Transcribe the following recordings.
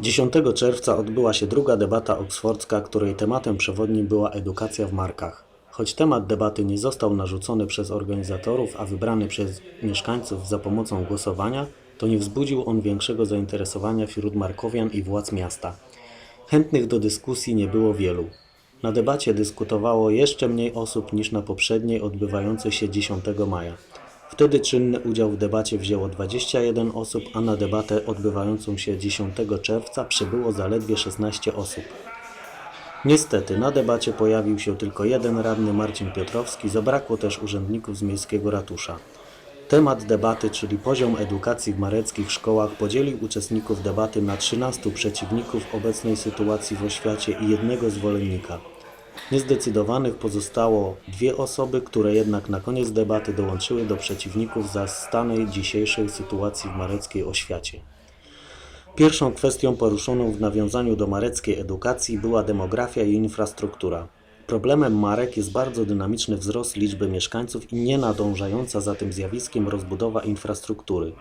10 czerwca odbyła się druga debata oksfordzka, której tematem przewodnim była edukacja w markach. Choć temat debaty nie został narzucony przez organizatorów, a wybrany przez mieszkańców za pomocą głosowania, to nie wzbudził on większego zainteresowania wśród markowian i władz miasta. Chętnych do dyskusji nie było wielu. Na debacie dyskutowało jeszcze mniej osób niż na poprzedniej odbywającej się 10 maja. Wtedy czynny udział w debacie wzięło 21 osób, a na debatę odbywającą się 10 czerwca przybyło zaledwie 16 osób. Niestety na debacie pojawił się tylko jeden radny Marcin Piotrowski, zabrakło też urzędników z miejskiego ratusza. Temat debaty, czyli poziom edukacji w mareckich szkołach, podzielił uczestników debaty na 13 przeciwników obecnej sytuacji w oświacie i jednego zwolennika. Niezdecydowanych pozostało dwie osoby, które jednak na koniec debaty dołączyły do przeciwników zastanej dzisiejszej sytuacji w mareckiej oświacie. Pierwszą kwestią poruszoną w nawiązaniu do mareckiej edukacji była demografia i infrastruktura. Problemem Marek jest bardzo dynamiczny wzrost liczby mieszkańców i nienadążająca za tym zjawiskiem rozbudowa infrastruktury.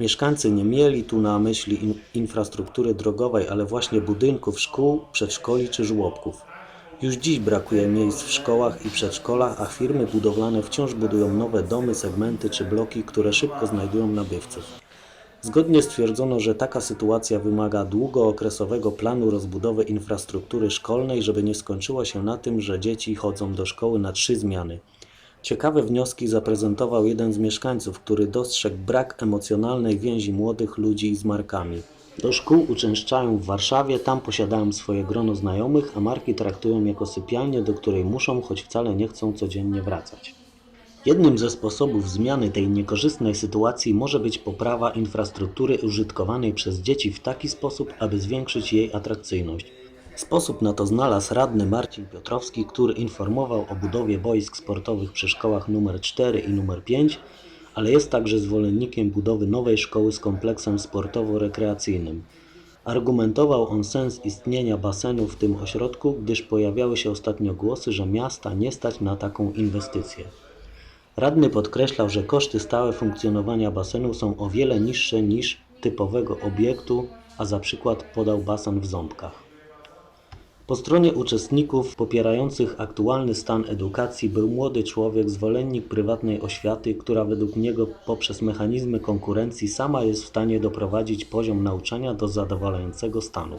Mieszkańcy nie mieli tu na myśli in- infrastruktury drogowej, ale właśnie budynków szkół, przedszkoli czy żłobków. Już dziś brakuje miejsc w szkołach i przedszkolach, a firmy budowlane wciąż budują nowe domy, segmenty czy bloki, które szybko znajdują nabywców. Zgodnie stwierdzono, że taka sytuacja wymaga długookresowego planu rozbudowy infrastruktury szkolnej, żeby nie skończyło się na tym, że dzieci chodzą do szkoły na trzy zmiany. Ciekawe wnioski zaprezentował jeden z mieszkańców, który dostrzegł brak emocjonalnej więzi młodych ludzi z markami. Do szkół uczęszczają w Warszawie, tam posiadają swoje grono znajomych, a marki traktują jako sypialnię, do której muszą, choć wcale nie chcą codziennie wracać. Jednym ze sposobów zmiany tej niekorzystnej sytuacji może być poprawa infrastruktury użytkowanej przez dzieci w taki sposób, aby zwiększyć jej atrakcyjność. Sposób na to znalazł radny Marcin Piotrowski, który informował o budowie boisk sportowych przy szkołach nr 4 i nr 5, ale jest także zwolennikiem budowy nowej szkoły z kompleksem sportowo-rekreacyjnym. Argumentował on sens istnienia basenu w tym ośrodku, gdyż pojawiały się ostatnio głosy, że miasta nie stać na taką inwestycję. Radny podkreślał, że koszty stałe funkcjonowania basenu są o wiele niższe niż typowego obiektu, a za przykład podał basen w Ząbkach. Po stronie uczestników popierających aktualny stan edukacji był młody człowiek, zwolennik prywatnej oświaty, która według niego poprzez mechanizmy konkurencji sama jest w stanie doprowadzić poziom nauczania do zadowalającego stanu.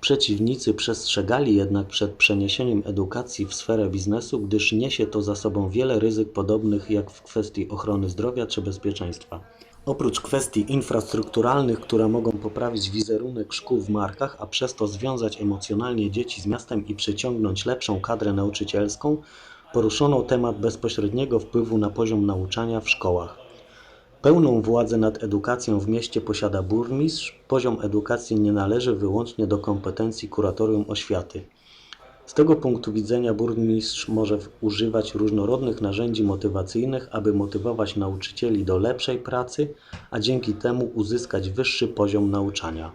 Przeciwnicy przestrzegali jednak przed przeniesieniem edukacji w sferę biznesu, gdyż niesie to za sobą wiele ryzyk podobnych jak w kwestii ochrony zdrowia czy bezpieczeństwa. Oprócz kwestii infrastrukturalnych, które mogą poprawić wizerunek szkół w markach, a przez to związać emocjonalnie dzieci z miastem i przyciągnąć lepszą kadrę nauczycielską, poruszono temat bezpośredniego wpływu na poziom nauczania w szkołach. Pełną władzę nad edukacją w mieście posiada burmistrz. Poziom edukacji nie należy wyłącznie do kompetencji kuratorium oświaty. Z tego punktu widzenia burmistrz może używać różnorodnych narzędzi motywacyjnych, aby motywować nauczycieli do lepszej pracy, a dzięki temu uzyskać wyższy poziom nauczania.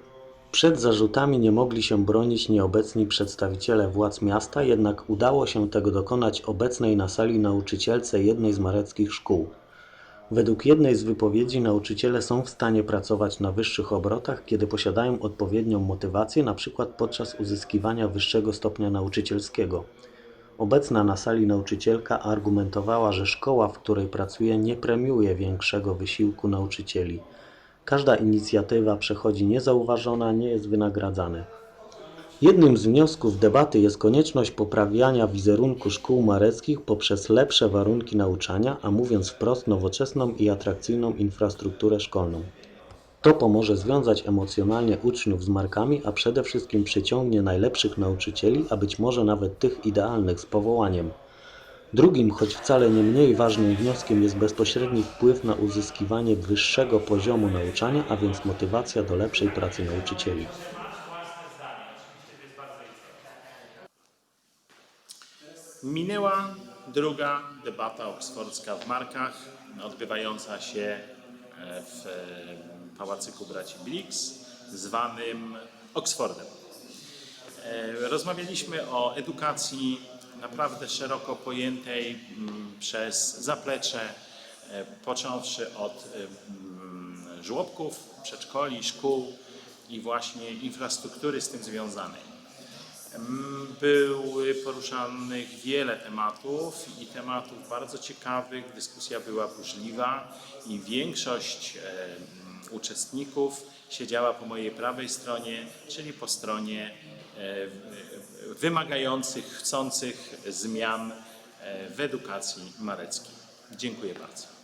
Przed zarzutami nie mogli się bronić nieobecni przedstawiciele władz miasta, jednak udało się tego dokonać obecnej na sali nauczycielce jednej z mareckich szkół. Według jednej z wypowiedzi nauczyciele są w stanie pracować na wyższych obrotach, kiedy posiadają odpowiednią motywację, np. podczas uzyskiwania wyższego stopnia nauczycielskiego. Obecna na sali nauczycielka argumentowała, że szkoła, w której pracuje, nie premiuje większego wysiłku nauczycieli. Każda inicjatywa przechodzi niezauważona, nie jest wynagradzana. Jednym z wniosków debaty jest konieczność poprawiania wizerunku szkół mareckich poprzez lepsze warunki nauczania, a mówiąc wprost nowoczesną i atrakcyjną infrastrukturę szkolną. To pomoże związać emocjonalnie uczniów z markami, a przede wszystkim przyciągnie najlepszych nauczycieli, a być może nawet tych idealnych z powołaniem. Drugim, choć wcale nie mniej ważnym wnioskiem jest bezpośredni wpływ na uzyskiwanie wyższego poziomu nauczania, a więc motywacja do lepszej pracy nauczycieli. Minęła druga debata oksfordzka w Markach, odbywająca się e, w e, Pałacyku Braci Blix, zwanym Oksfordem. E, Rozmawialiśmy o edukacji naprawdę szeroko pojętej mm, przez zaplecze, począwszy od mm, żłobków, przedszkoli, szkół i właśnie infrastruktury z tym związanej. Były poruszanych wiele tematów i tematów bardzo ciekawych. Dyskusja była burzliwa i większość uczestników siedziała po mojej prawej stronie, czyli po stronie wymagających, chcących zmian e, w edukacji mareckiej. Dziękuję bardzo.